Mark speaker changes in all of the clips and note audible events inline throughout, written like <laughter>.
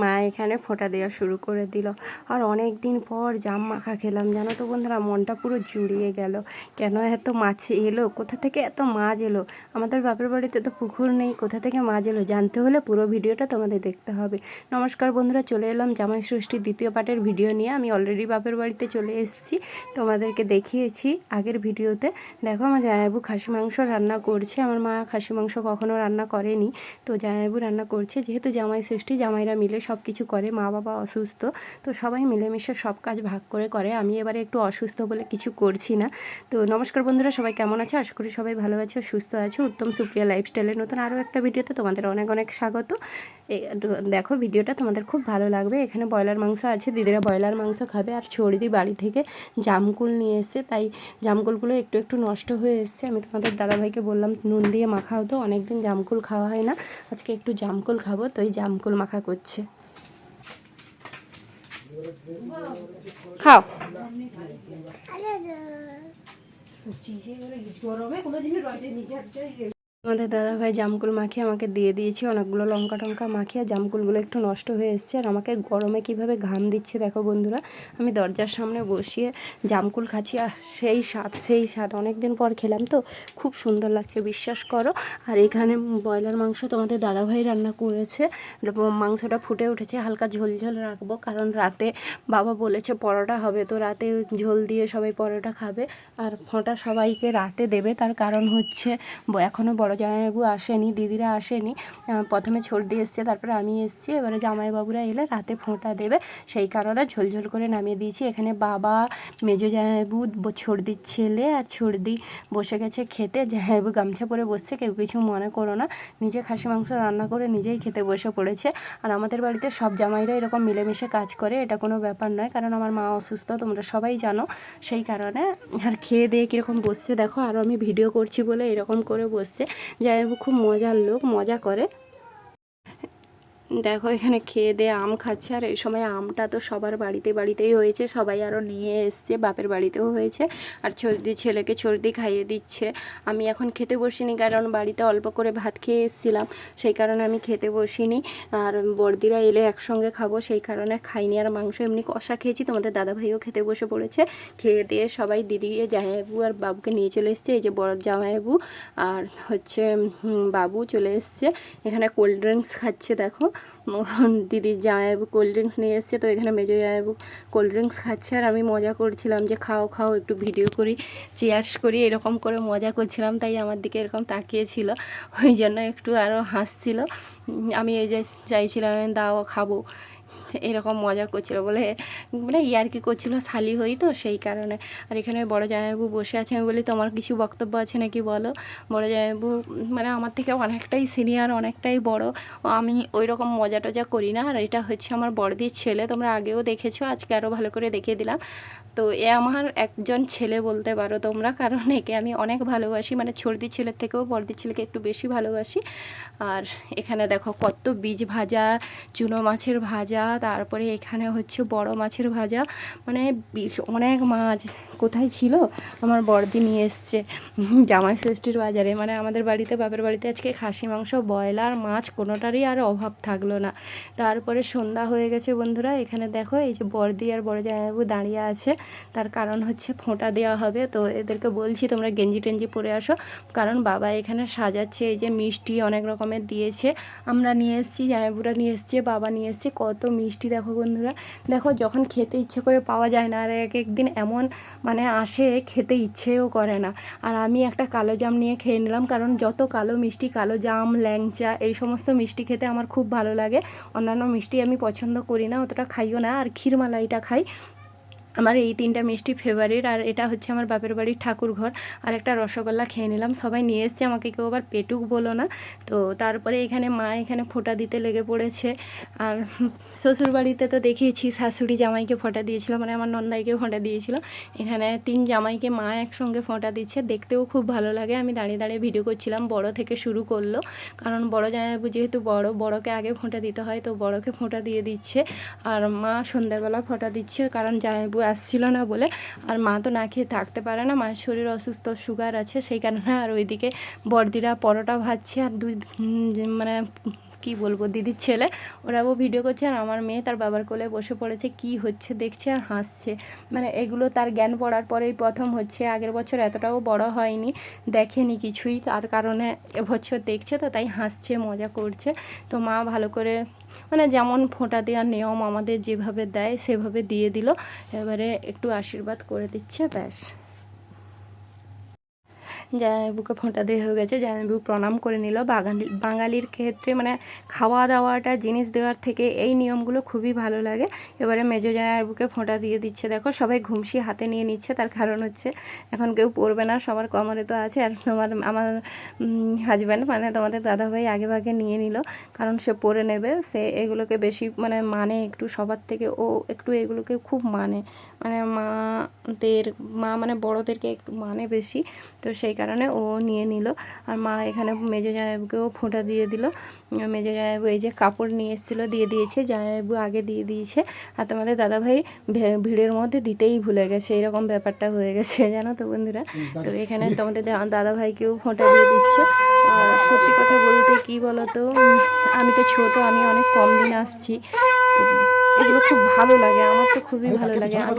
Speaker 1: মা এখানে ফোঁটা দেওয়া শুরু করে দিল। আর অনেক দিন পর জাম মাখা খেলাম, জানো তো বন্ধুরা, মনটা পুরো জুড়িয়ে গেল। কেন এত মাছ এলো? কোথা থেকে এত মাছ এলো? আমাদের বাপের বাড়িতে তো পুকুর নেই, কোথা থেকে মাছ এলো? জানতে হলে পুরো ভিডিওটা তোমাদের দেখতে হবে। নমস্কার বন্ধুরা, চলে এলাম জামাই ষষ্ঠীর দ্বিতীয় পার্টের ভিডিও নিয়ে। আমি অলরেডি বাপের বাড়িতে চলে এসেছি, তোমাদেরকে দেখিয়েছি আগের ভিডিওতে। দেখো, আমার জায়াবু খাসি মাংস রান্না করছে। আমার মা খাসি মাংস কখনো রান্না করেনি। তো জায়াবু রান্না করছে, যেহেতু জামাই ষষ্ঠী, জামাইরা মিলে সব কিছু করে, মা বাবা অসুস্থ, তো সবাই মিলেমিশে সব কাজ ভাগ করে করে। আমি এবারে একটু অসুস্থ বলে কিছু করছি না। তো নমস্কার বন্ধুরা, সবাই কেমন আছে? আশা করি সবাই ভালো আছে, সুস্থ আছে। উত্তম সুপ্রিয়া লাইফস্টাইলের নতুন আরও একটা ভিডিওতে তোমাদের অনেক অনেক স্বাগত। দেখো ভিডিওটা তোমাদের খুব ভালো লাগবে। এখানে ব্রয়লার মাংস আছে, দিদিরা ব্রয়লার মাংস খাবে আর ছড়িদি বাড়ি থেকে জামকুল নিয়ে এসছে, তাই জামকুলগুলো একটু একটু নষ্ট হয়ে এসছে। আমি তোমাদের দাদাভাইকে বললাম, নুন দিয়ে মাখা হতো অনেকদিন জামকুল খাওয়া হয় না, আজকে একটু জামকুল খাব। তো এই জামকুল মাখা করছে। খাও।
Speaker 2: গরমে কোনোদিনই রয়েছে নিজের
Speaker 1: আমাদের দাদাভাই জামকুল মাখিয়ে আমাকে দিয়ে দিয়েছে অনেকগুলো লঙ্কা টঙ্কা মাখিয়ে জামকুলগুলো একটু নষ্ট হয়ে এসছে। আর আমাকে গরমে কীভাবে ঘাম দিচ্ছে দেখো বন্ধুরা। আমি দরজার সামনে বসিয়ে জামকুল খাচ্ছি, আর সেই স্বাদ সেই স্বাদ। অনেক দিন পর খেলাম তো, খুব সুন্দর লাগছে, বিশ্বাস করো। আর এখানে ব্রয়লার মাংস তোমাদের দাদাভাই রান্না করেছে। মাংসটা ফুটে উঠেছে, হালকা ঝোল ঝোল রাখব, কারণ রাতে বাবা বলেছে পরোটা হবে, তো রাতে ঝোল দিয়ে সবাই পরোটা খাবে। আর ফোঁটা সবাইকে রাতে দেবে, তার কারণ হচ্ছে এখনও বড় জামাইবাবু আসেনি, দিদিরা আসেনি প্রথমে ছর্দি এসছে, তারপরে আমি এসছি, এবারে জামাইবাবুরা এলে রাতে ফোঁটা দেবে, সেই কারণে ঝোলঝোল করে নামিয়ে দিয়েছি। এখানে বাবা, মেজো জামাইবাবু ছর্দির ছেলে আর ছর্দি বসে গেছে খেতে। জামাইবাবু গামছা পরে বসছে, কেউ কিছু মনে করো না, নিজে খাসি মাংস রান্না করে নিজেই খেতে বসে পড়েছে। আর আমাদের বাড়িতে সব জামাইরা এরকম মিলেমিশে কাজ করে, এটা কোনো ব্যাপার নয়, কারণ আমার মা অসুস্থ, তোমরা সবাই জানো, সেই কারণে আর খেয়ে দিয়ে কীরকম বসছে, দেখো আরও আমি ভিডিও করছি বলে এরকম করে বসছে। জামাইবাবু খুব মজার লোক মজা করে। দেখো, এখানে খেয়ে দিয়ে আম খাচ্ছে। আর এই সময় আমটা তো সবার বাড়িতে বাড়িতেই হয়েছে। সবাই আরও নিয়ে এসছে, বাপের বাড়িতেও হয়েছে। আর চর্দি ছেলেকে চর্দি খাইয়ে দিচ্ছে। আমি এখন খেতে বসিনি, কারণ বাড়িতে অল্প করে ভাত খেয়ে এসেছিলাম। সেই কারণে আমি খেতে বসিনি। আর বর্দিরা এলে একসঙ্গে খাব, সেই কারণে খাইনি। আর মাংস এমনি কষা খেয়েছি। তোমাদের দাদাভাইও খেতে বসে পড়েছে। খেয়ে দিয়ে সবাই দিদি, জামাইবাবু আর বাবুকে নিয়ে চলে এসছে। এই যে বড় জামাইবাবু আর হচ্ছে বাবু চলে এসছে। এখানে কোল্ড ড্রিঙ্কস খাচ্ছে, দেখো। দিদির জামাইবাবু কোল্ড ড্রিঙ্কস নিয়ে এসছে, তো এখানে মেজো জামাইবাবু কোল্ড ড্রিঙ্কস খাচ্ছে। আর আমি মজা করছিলাম যে খাও খাও, একটু ভিডিও করি চেয়ার্স করি, এরকম করে মজা করছিলাম, তাই আমার দিকে এরকম তাকিয়েছিল। ওই জন্য একটু আরও হাসছিল। আমি এই যে চাইছিলাম, দাও, খাব। এরকম মজা করছিল বলে মানে ইয়ার্কি করছিল শালি হই তো সেই কারণে। আর এখানে বড় জামাইবাবু বসে আছে। আমি বলি, তোমার কিছু বক্তব্য আছে নাকি বলো? বড় জামাইবাবু মানে আমার থেকে অনেকটাই সিনিয়র অনেকটাই বড়। আমি ওই রকম মজা টজা করি না। আর এটা হচ্ছে আমার বড়দির ছেলে। তোমরা আগেও দেখেছ, আজকে আরও ভালো করে দেখিয়ে দিলাম। তো এ আমার একজন ছেলে বলতে পারো তোমরা, কারণ একে আমি অনেক ভালোবাসি। মানে ছর্দির ছেলের থেকেও বড়দির ছেলেকে একটু বেশি ভালোবাসি। আর এখানে দেখো কত বীজ ভাজা, চুনো মাছের ভাজা তারপরে এখানে হচ্ছে বড় মাছের ভাজা। মানে অনেক মাছ। কোথায় ছিল? আমার বড়দি নিয়ে এসছে জামাই ষষ্ঠীর বাজারে। মানে আমাদের বাড়িতে, বাপের বাড়িতে আজকে খাসি, মাংস, ব্রয়লার, মাছ কোনোটারই আর অভাব থাকল না। তারপরে সন্ধ্যা হয়ে গেছে বন্ধুরা, এখানে দেখো এই যে বড়দি আর বড় জামাইবাবু দাঁড়িয়ে আছে। তার কারণ হচ্ছে ফোঁটা দেওয়া হবে। তো এদেরকে বলছি তোমরা গেঞ্জি টেঞ্জি পরে আসো। কারণ বাবা এখানে সাজাচ্ছে, এই যে মিষ্টি অনেক রকমের দিয়েছে। আমরা নিয়ে এসেছি জামাইবুরা নিয়ে এসছে, বাবা নিয়ে এসছে। কত মিষ্টি দেখো বন্ধুরা। দেখো যখন খেতে ইচ্ছে করে পাওয়া যায় না, আর এক একদিন এমন মানে আসে, খেতে ইচ্ছেও করে না। আর আমি একটা কালো জাম নিয়ে খেয়ে নিলাম, কারণ যত কালো মিষ্টি, কালো জাম, ল্যাংচা, এই সমস্ত মিষ্টি খেতে আমার খুব ভালো লাগে। অন্যান্য মিষ্টি আমি পছন্দ করি না, অতটা খাইও না। আর ক্ষীরমালাইটা খাই। আমার এই তিনটা মিষ্টি ফেভারিট আর এটা হচ্ছে আমার বাপের বাড়ির ঠাকুর ঘর আর একটা রসগোল্লা খেয়ে নিলাম। সবাই নিয়ে এসছে, আমাকে কেউ আবার পেটুক বলো না। তো তারপরে এখানে মা এখানে ফোঁটা দিতে লেগে পড়েছে। আর শ্বশুর বাড়িতে তো দেখিয়েছি, শাশুড়ি জামাইকে ফোঁটা দিয়েছিল মানে আমার নন্দাইকে ফোঁটা দিয়েছিল। এখানে তিন জামাইকে মা একসঙ্গে ফোঁটা দিচ্ছে, দেখতেও খুব ভালো লাগে। আমি দাঁড়িয়ে দাঁড়িয়ে ভিডিও করছিলাম, বড় থেকে শুরু করল। কারণ বড় জামাইবাবু যেহেতু বড়, বড়কে আগে ফোঁটা দিতে হয়, তো বড়কে ফোঁটা দিয়ে দিচ্ছে। আর মা সন্ধ্যাবেলা ফোঁটা দিচ্ছে, কারণ জামাইবাবু আসছিল না বলে আর মা তো না খেয়ে থাকতে পারে না, মায়ের শরীর অসুস্থ সুগার আছে, সেই কারণে আর ওইদিকে বর্দিরা পরোটা ভাজছে আর দুই মানে কি বলব, দিদির ছেলে। ওরাও ভিডিও করছে আর আমার মেয়ে তার বাবার কোলে বসে পড়েছে, কি হচ্ছে দেখছে আর হাসছে। মানে এগুলো তার জ্ঞান পড়ার পরেই প্রথম হচ্ছে, আগের বছর এতটাও বড় হয়নি, দেখেনি কিছুই, তার কারণে এবছর দেখছে তো, তাই হাসছে, মজা করছে। তো মা ভালো করে মানে যেমন ফোঁটা দেওয়ার নিয়ম আমাদের যেভাবে দেয়, সেভাবে দিয়ে দিল। এবারে একটু আশীর্বাদ করে দিচ্ছে, ব্যাস। জামাইবুকে ফোঁটা দিয়ে হয়ে গেছে জামাইবু প্রণাম করে নিল। বাঙালি বাঙালির ক্ষেত্রে মানে খাওয়া দাওয়াটা জিনিস দেওয়ার থেকে এই নিয়মগুলো খুবই ভালো লাগে। এবারে মেজো জামাইবুকে ফোঁটা দিয়ে দিচ্ছে, দেখো সবাই ঘুমসি হাতে নিয়ে নিচ্ছে, তার কারণ হচ্ছে এখন কেউ পড়বে না, সবার কমরে তো আছে। আর তোমার, আমার হাজব্যান্ড মানে তোমাদের দাদাভাই আগে ভাগে নিয়ে নিল, কারণ সে পরে নেবে। সে এগুলোকে বেশি মানে মানে একটু সবার থেকে, ও একটু এগুলোকে খুব মানে মানে মাদের, মা মানে বড়োদেরকে একটু মানে বেশি। তো সেই কারণে ও নিয়ে নিল। আর মা এখানে মেজো জামাইবুকেও ফোঁটা দিয়ে দিল। মেজো জামাইবু এই যে কাপড় নিয়ে এসেছিল, দিয়ে দিয়েছে। জামাইবু আগে দিয়ে দিয়েছে। আর তোমাদের দাদাভাই ভিড়ের মধ্যে দিতেই ভুলে গেছে। এরকম ব্যাপারটা হয়ে গেছে, <laughs> জানো তো বন্ধুরা? তো এখানে তোমাদের দাদাভাইকেও ফোঁটা দিয়ে দিচ্ছে। আর সত্যি কথা বলতে কি বলো তো আমি তো ছোট, আমি অনেক কম দিন আসছি। তো এগুলো খুব ভালো লাগে আমার তো খুবই ভালো লাগে। আমি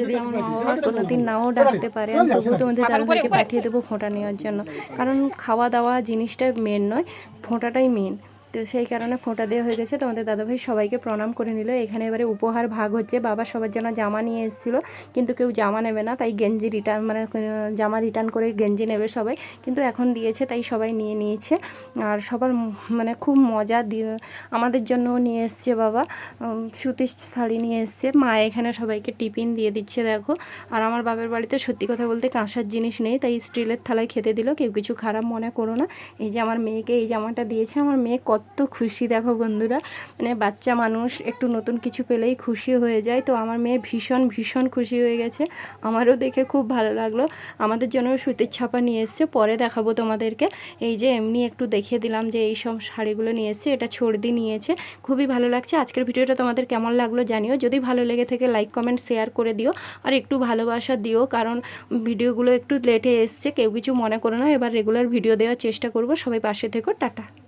Speaker 1: যদি আমার মা বাবা কোনোদিন নাও ডাকতে পারে আমি তবুও তোমাদের দাদাভাইকে পাঠিয়ে দেবো ফোঁটা নেওয়ার জন্য। কারণ খাওয়া দাওয়া জিনিসটাই মেন নয় ফোঁটাটাই মেন তো সেই কারণে ফোঁটা দেওয়া হয়ে গেছে। তোমাদের দাদাভাই সবাইকে প্রণাম করে নিল। এখানে এবারে উপহার ভাগ হচ্ছে। বাবা সবার জন্য জামা নিয়ে এসেছিল, কিন্তু কেউ জামা নেবে না, তাই গেঞ্জি রিটার্ন মানে জামা রিটার্ন করে গেঞ্জি নেবে সবাই। কিন্তু এখন দিয়েছে, তাই সবাই নিয়ে নিয়েছে। আর সবার মানে খুব মজা দিয়ে, আমাদের জন্যও নিয়ে এসছে বাবা। সুতির শাড়ি নিয়ে এসছে। মা এখানে সবাইকে টিফিন দিয়ে দিচ্ছে, দেখো। আর আমার বাবার বাড়িতে সত্যি কথা বলতে কাঁসার জিনিস নেই, তাই স্টিলের থালায় খেতে দিল। কেউ কিছু খারাপ মনে করো না। এই যে আমার মেয়েকে এই জামাটা দিয়েছে, আমার মেয়ে কত খুশি, দেখো বন্ধুরা। মানে বাচ্চা মানুষ একটু নতুন কিছু পেলেই খুশি হয়ে যায়। তো আমার মেয়ে ভীষণ ভীষণ খুশি হয়ে গেছে। আমারও দেখে খুব ভালো লাগল। আমাদের জন্য সুতির ছাপা নিয়ে এসছে। পরে দেখাবো তোমাদেরকে। এই যে এমনি একটু দেখিয়ে দিলাম যে এই সব শাড়িগুলো নিয়ে এসছে। এটা ছর্দি নিয়েছে। খুবই ভালো লাগছে। আজকের ভিডিওটা তোমাদের কেমন লাগল জানিও। যদি ভালো লেগে থেকে লাইক কমেন্ট শেয়ার করে দিও। আর একটু ভালোবাসা দিও, কারণ ভিডিওগুলো একটু লেটে এসছে। কেউ কিছু মনে করো না। এবার রেগুলার ভিডিও দেওয়ার চেষ্টা করব। সবাই পাশে থেকো। টাটা।